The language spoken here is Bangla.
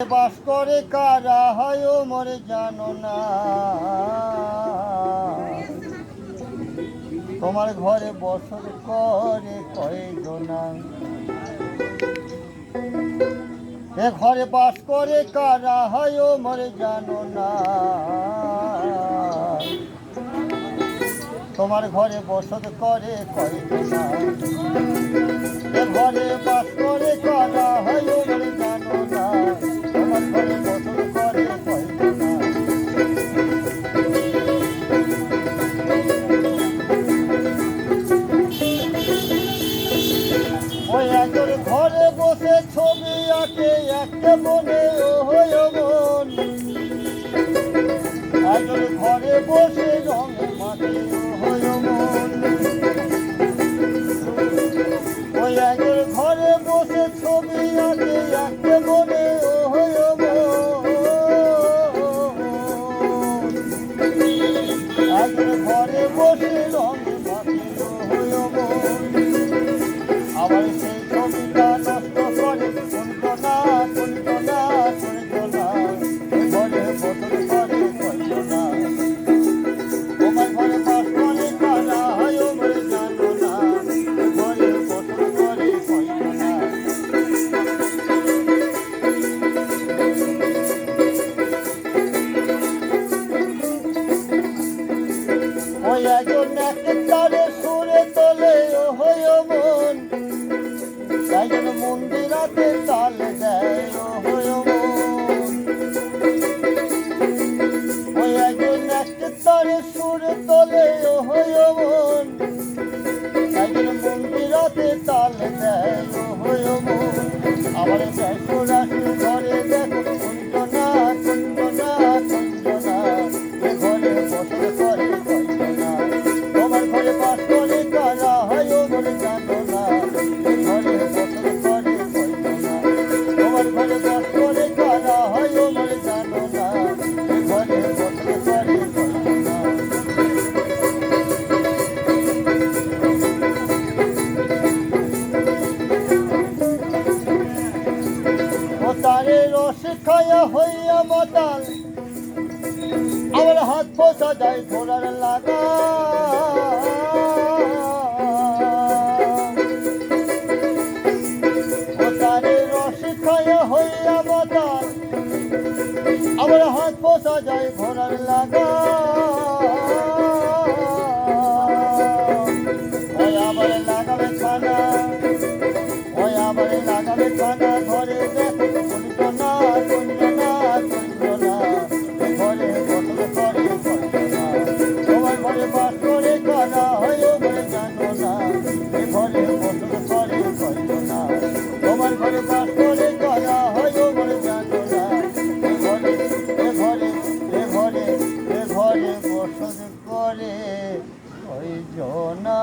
বাস করে কারা হয় মরে জানো না। তোমার ঘরে বসত করে কয়জনা। এ ঘরে বাস করে কারা হয় মরে জানো না। তোমার ঘরে বসত করে কয়জনা। এ ঘরে বাস আঁকে একটা মনে হয়ে মন একজন ঘরে বসে রং মাখে হয়ে মন ঘরে বসে ছবি আঁকে একটা মনে হয়ে মন ঘরে বসে রং সুরে তলে হয় মন। যেন মন্দিরাতে তাল দেয় ও হয় তারে রস খায়া হইয়া মাতাল। আমার হাত পোষা যায় ঘোড়ার লাগা। আমার হাত পোষা যায় ঘোড়ার লাগা। আমার লাগাবে খানা ওই আমার লাগাবে খানা রে ওই জোনা।